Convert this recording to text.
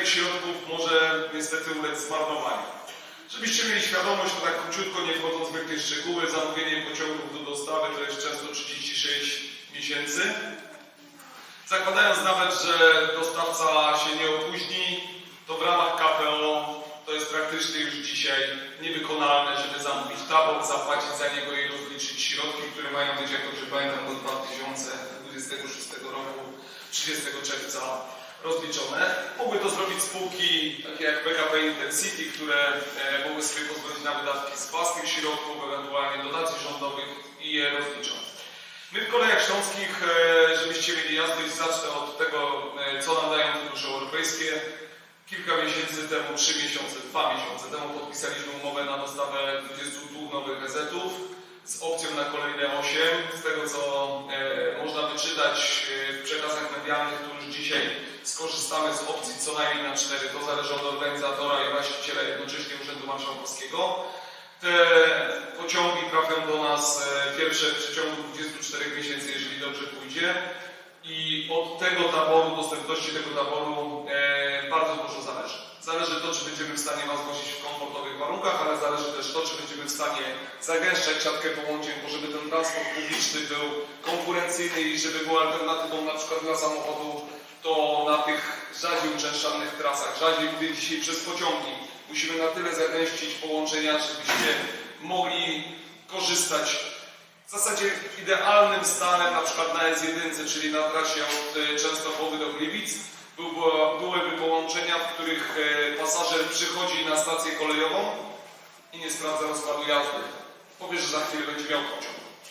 tych środków może niestety ulec zmarnowaniu. Żebyście mieli świadomość, to tak króciutko, nie wchodząc w wielkie szczegóły, zamówienie pociągów do dostawy to jest często 36 miesięcy. Zakładając nawet, że dostawca się nie opóźni, to w ramach KPO to jest praktycznie już dzisiaj niewykonalne, żeby zamówić tabor, zapłacić za niego i rozliczyć środki, które mają być, jak dobrze pamiętam, do 2026 roku, 30 czerwca rozliczone. Mogły to zrobić spółki takie jak PKP Intercity, które e, mogły sobie pozwolić na wydatki z własnych środków, ewentualnie dotacji rządowych i je rozliczone. My w kolejach śląskich, e, żebyście mieli jasność, zacznę od tego, e, co nam dają fundusze europejskie. Kilka miesięcy temu, trzy miesiące, dwa miesiące temu podpisaliśmy umowę na dostawę 22 nowych resetów z opcją na kolejne 8. Z tego, co e, można wyczytać w przekazach medialnych, to już dzisiaj skorzystamy z opcji co najmniej na 4. To zależy od organizatora i właściciela jednocześnie Urzędu Marszałkowskiego. Te pociągi trafią do nas e, pierwsze w przeciągu 24 miesięcy, jeżeli dobrze pójdzie. I od tego taboru, dostępności tego taboru e, bardzo dużo zależy. Zależy to, czy będziemy w stanie Was wozić w komfortowych warunkach, ale zależy też to, czy będziemy w stanie zagęszczać siatkę połączeń, bo żeby ten transport publiczny był konkurencyjny i żeby był alternatywą na przykład dla samochodu, to na tych rzadziej uczęszczanych trasach, rzadziej mówię dzisiaj przez pociągi, musimy na tyle zagęścić połączenia, żebyście mogli korzystać w zasadzie idealnym stanem, na przykład na S1, czyli na trasie od e, Częstochowy do Gliwic, byłyby połączenia, w których e, pasażer przychodzi na stację kolejową i nie sprawdza rozkładu jazdy. Powie, że za chwilę będzie miał pociąg.